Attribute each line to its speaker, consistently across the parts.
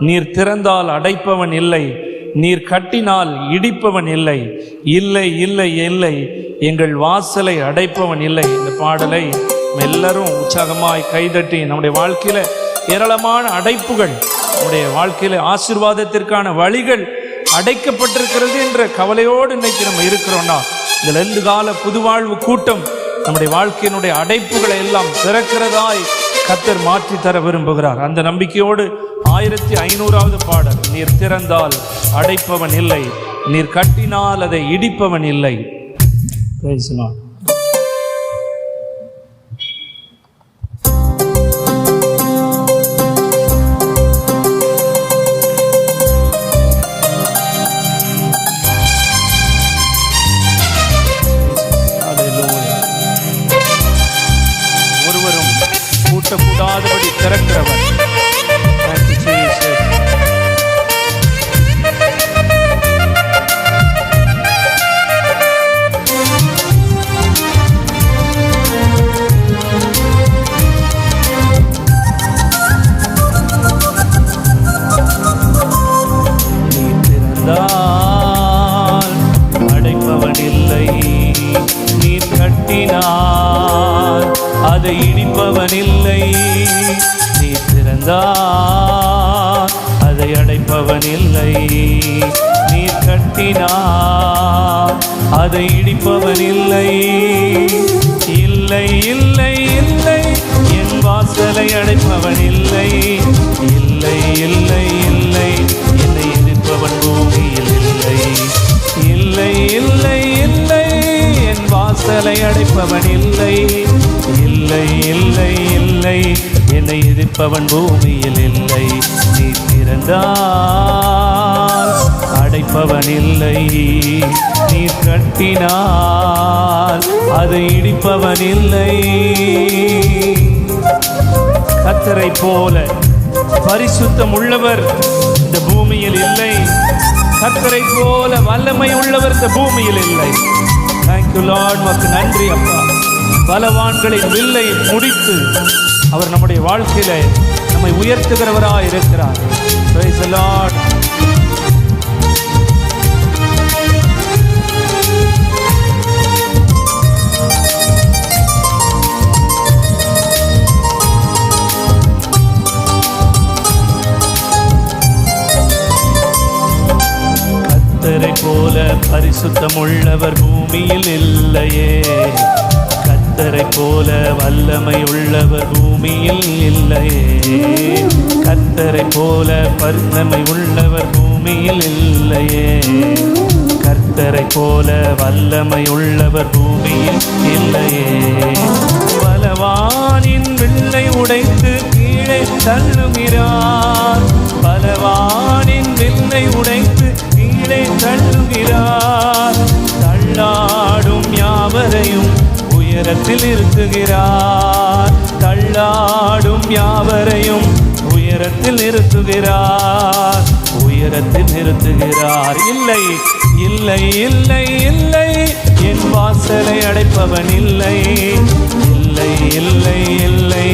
Speaker 1: நீர் திறந்தால் அடைப்பவன் இல்லை நீர் கட்டினால் இடிப்பவன் இல்லை. இல்லை இல்லை இல்லை எங்கள் வாசலை அடைப்பவன் இல்லை. இந்த பாடலை எல்லாரும் உற்சாகமாய் கைதட்டி நம்முடைய வாழ்க்கையில ஏராளமான அடைப்புகள் நம்முடைய வாழ்க்கையில ஆசீர்வாதத்திற்கான வழிகள் அடைக்கப்பட்டிருக்கிறது என்ற கவலையோடு இன்னைக்கு நம்ம இருக்கிறோம்னா இந்த ரெண்டு கால புதுவாழ்வு கூட்டம் நம்முடைய வாழ்க்கையினுடைய அடைப்புகளை எல்லாம் திறக்கிறதாய் கத்தர் மாற்றி தர விரும்புகிறார். அந்த நம்பிக்கையோடு ஆயிரத்தி ஐநூறாவது பாடல் நீர் திறந்தால் அடைப்பவன் இல்லை நீர் கட்டினால் அதை இடிப்பவன் இல்லை. பேசினான் அதை இடிப்பவன் இல்லை. இல்லை இல்லை இல்லை. என் வாசலை அடைப்பவன் இல்லை. இல்லை இல்லை இல்லை. என்னை எதிர்ப்பவன் பூமியில் இல்லை. இல்லை இல்லை இல்லை. என் வாசலை அடைப்பவன் இல்லை. இல்லை இல்லை இல்லை. என்னை எதிர்ப்பவன் பூமியில் இல்லை. நீ பிறந்தா அடைப்பவன் இல்லை நீ கட்டினால் அதை இடிப்பவன் இல்லை கத்தரை போல பரிசுத்தம் உள்ளவர் இந்த பூமியில் இல்லை. கத்தரை போல வல்லமை உள்ளவர் இந்த பூமியில் இல்லை. தேங்க்யூ லார்ட் மக்கு நன்றி அப்பா. பலவான்களை வில்லை முடித்து அவர் நம்முடைய வாழ்க்கையில நம்மை உயர்த்துகிறவராக இருக்கிறார் பரிசுத்தம் உள்ளவர் பூமியில் இல்லையே. கத்தரை போல வல்லமை உள்ளவர் பூமியில் இல்லையே. கத்தரை போல பரிணமை உள்ளவர் பூமியில் இல்லையே. கர்த்தரை போல வல்லமை உள்ளவர் பூமியில் இல்லையே. பலவானின் வில்லை உடைத்து கீழே தள்ளுகிறார் உயரத்தில் இருத்துகிறார் தள்ளாடும் யாவரையும் உயரத்தில் நிறுத்துகிறார். உயரத்தில் நிறுத்துகிறார். இல்லை இல்லை இல்லை இல்லை. என் வாசலை அடைப்பவன் இல்லை. இல்லை இல்லை இல்லை.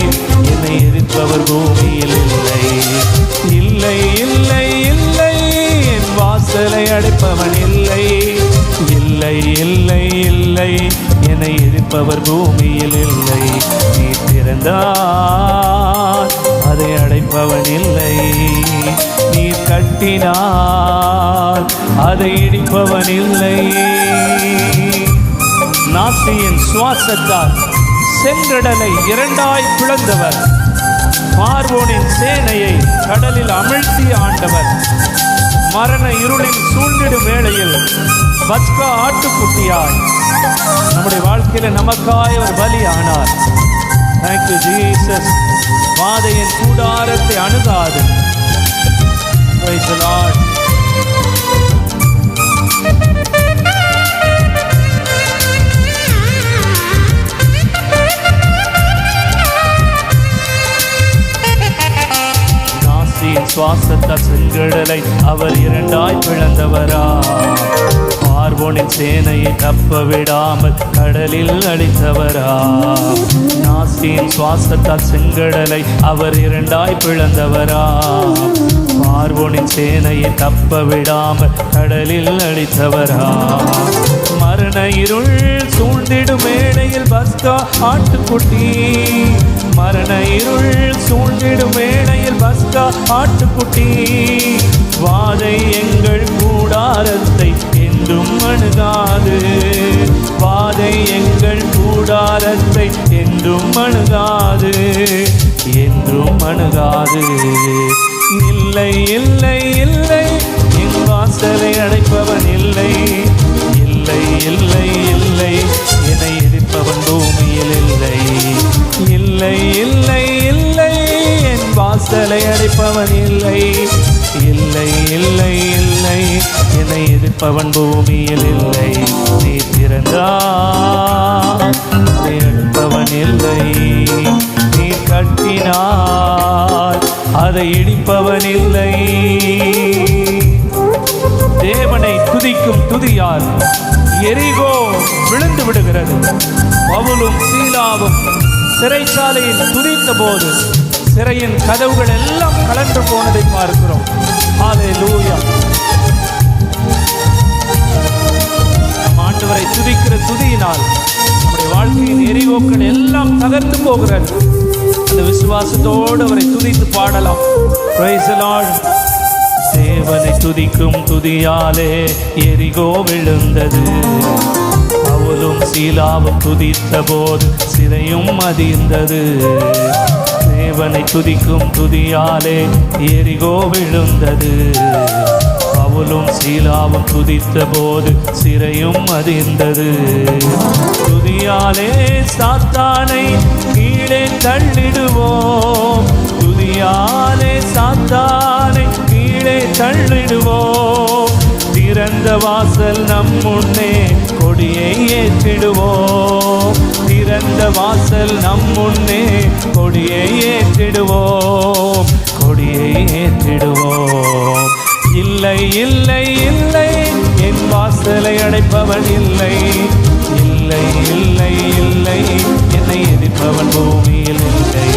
Speaker 1: என்னை பூமியில் இல்லை. நீ திறந்தார் அதை அடைப்பவன் இல்லை. நீ கட்டினார் அதை இடிப்பவன் இல்லை. நாசியின் சுவாசத்தால் செங்கடலை இரண்டாய் பிளந்தவர். பார்வோனின் சேனையை கடலில் அமிழ்த்தி ஆண்டவர். மரண இருளின் சூழ்ந்திடும் வேளையில் பஸ்கா ஆட்டுக்குட்டியாய். நம்முடைய வாழ்க்கையில நமக்காய் ஒரு பலி ஆனார் தேங்க்யூ ஜீசஸ் பாதையின் கூடாரத்தை நாசியின் சுவாசத்தால் செங்கடலை அவர் இரண்டாய் பிளந்தவரா. பார்வோனின் சேனையை தப்ப விடாமல் கடலில் அழித்தவரா நாசியின் சுவாசத்தால் செங்கடலை அவர் இரண்டாய் பிளந்தவரா. பார்வோனின் சேனையை தப்ப விடாமல் கடலில் அடித்தவரா. மரண இருள் சூழ்ந்திடும் மேடையில் பஸ்கா ஆட்டுக்குட்டி. மரண இருள் சூழ்ந்திடும் மேடையில் பஸ்கா ஆட்டுக்குட்டி. வாதை எங்கள் கூடாரத்தை என்றும் அணுகாது. வாதை எங்கள் கூடாரத்தை என்றும் அணுகாது. என்றும் அணுகாது. இல்லை இல்லை இல்லை. இல்லை. என்னை எதிர்ப்பவன் பூமியில் இல்லை. நீ திறந்தா எடுப்பவன் இல்லை. நீ கட்டினார் அதை இடிப்பவன் இல்லை. தேவனை துதிக்கும் துதியால் எரிகோ விழுந்து விடுகிறது. பவுலும் சீலாவும் சிறைச்சாலையில் துதித்த போது சிறையின் கதவுகள் எல்லாம் கலந்து போனதை பார்க்கிறோம். அதை லூயா எரிகோக்கள் எல்லாம் தகர்த்து போகிறார். அந்த விசுவாசத்தோடு அவரை துதித்து பாடலாம். தேவனை துதிக்கும் துதியாலே எரிகோ விழுந்தது. அவளும் சீலாவும் துதித்த போது சிறையும் அதிர்ந்தது தேவனை துதிக்கும் துதியாலே எரிகோ விழுந்தது. பவுலும் சீலாவும் துதித்த போது சிறையும் அதிர்ந்தது துதியாலே சாத்தானை கீழே தள்ளிடுவோம். துதியாலே சாத்தானை கீழே தள்ளிடுவோம். திறந்த வாசல் நம் முன்னே கொடியை ஏற்றிடுவோம். திறந்த வாசல் நம் முன்னே கொடியை ஏற்றிடுவோம். கொடியை ஏற்றிடுவோம். இல்லை இல்லை இல்லை. என் வாசலை அடைப்பவன் இல்லை. இல்லை இல்லை இல்லை. என்னை எதிர்ப்பவன் பூமியில் இல்லை.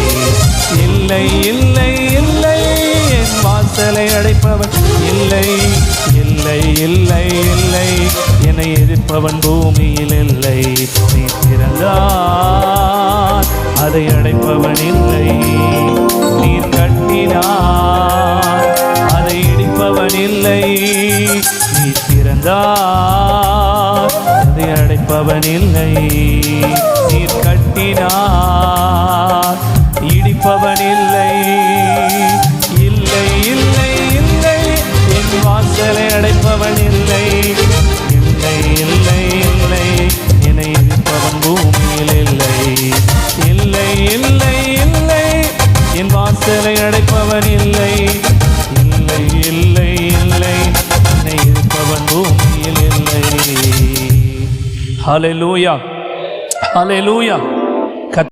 Speaker 1: இல்லை இல்லை இல்லை. என் வாசலை அடைப்பவன் இல்லை. இல்லை இல்லை இல்லை. என்னை எதிர்ப்பவன் பூமியில் இல்லை. நீ திறந்தால் அடைப்பவன் ஹலே லூயா ஹலே லூயா